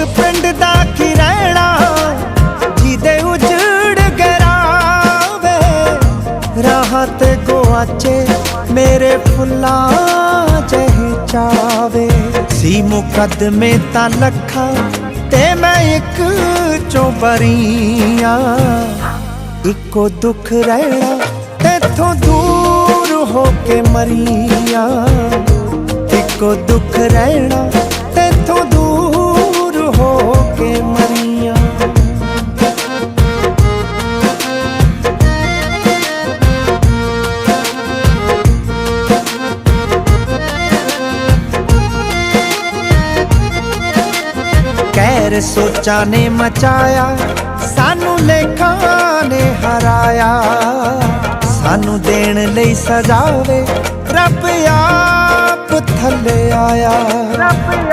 ਪਿੰਡ ਦਾ ਕੀ ਜਿਹਦੇ ਉਜੜ ਗਰਾਵੇ ਰਾਹਾਂ ਤੇ ਗਵਾਚੇ ਮੇਰੇ ਫੁੱਲਾਂ ਜਿਹੇ ਚਾਵੇ। ਸੀ ਮੁਕੱਦਮੇ ਤਾਂ ਲੱਖਾਂ ਤੇ ਮੈਂ ਇੱਕ ਚੋਂ ਬਰੀਆਂ। ਇੱਕੋ ਦੁੱਖ ਰਹਿਣਾ ਤੇਥੋਂ ਦੂਰ ਹੋ ਕੇ ਮਰੀਆਂ। ਇੱਕੋ ਦੁੱਖ ਰਹਿਣਾ ਤੇਥੋਂ ਕਹਿਰ ਸੋਚਾਂ ਨੇ ਮਚਾਇਆ, ਸਾਨੂੰ ਲੇਖਾਂ ਨੇ ਹਰਾਇਆ। ਸਾਨੂੰ ਦੇਣ ਲਈ ਸਜਾਵੇ, ਰੱਬ ਆਪ ਥੱਲੇ ਆਇਆ। ਰੱਬ